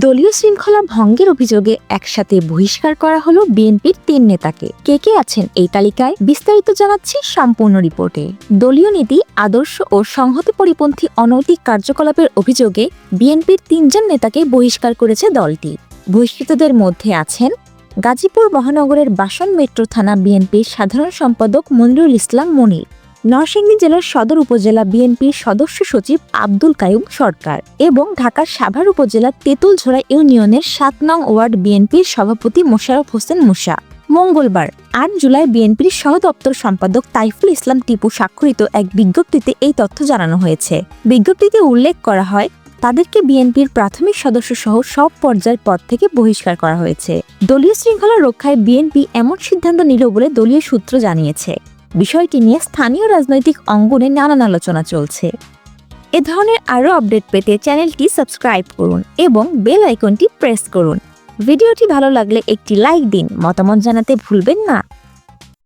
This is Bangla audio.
দলীয় শৃঙ্খলা ভঙ্গের অভিযোগে একসাথে বহিষ্কার করা হলো বিএনপির তিন নেতাকে। কে কে আছেন এই তালিকায়? বিস্তারিত জানাচ্ছি সম্পূর্ণ রিপোর্টে। দলীয় নীতি, আদর্শ ও সংহতি পরিপন্থী অনৈতিক কার্যকলাপের অভিযোগে বিএনপির তিনজন নেতাকে বহিষ্কার করেছে দলটি। বহিষ্কৃতদের মধ্যে আছেন গাজীপুর মহানগরের বাসন মেট্রো থানা বিএনপির সাধারণ সম্পাদক মনিরুল ইসলাম মনির। নরসিংদী জেলার সদর উপজেলা বিএনপির সদস্য সচিব আব্দুল কায়ুম সরকার এবং ঢাকার সাভার উপজেলার তেঁতুলঝোড়া ইউনিয়নের সাত নং ওয়ার্ড বিএনপির সভাপতি মোশারফ হোসেন মুসা মঙ্গলবার, আট জুলাই বিএনপির সহ দপ্তর সম্পাদক তাইফুল ইসলাম টিপু স্বাক্ষরিত এক বিজ্ঞপ্তিতে এই তথ্য জানানো হয়েছে। বিজ্ঞপ্তিতে উল্লেখ করা হয়, তাদেরকে বিএনপির প্রাথমিক সদস্য সহ সব পর্যায়ের পদ থেকে বহিষ্কার করা হয়েছে। দলীয় শৃঙ্খলা রক্ষায় বিএনপি এমন সিদ্ধান্ত নিল বলে দলীয় সূত্র জানিয়েছে। বিষয়টি নিয়ে স্থানীয় রাজনৈতিক অঙ্গনে নানান আলোচনা চলছে। এ ধরনের আরও আপডেট পেতে চ্যানেলটি সাবস্ক্রাইব করুন এবং বেল আইকনটি প্রেস করুন। ভিডিওটি ভালো লাগলে একটি লাইক দিন। মতামত জানাতে ভুলবেন না।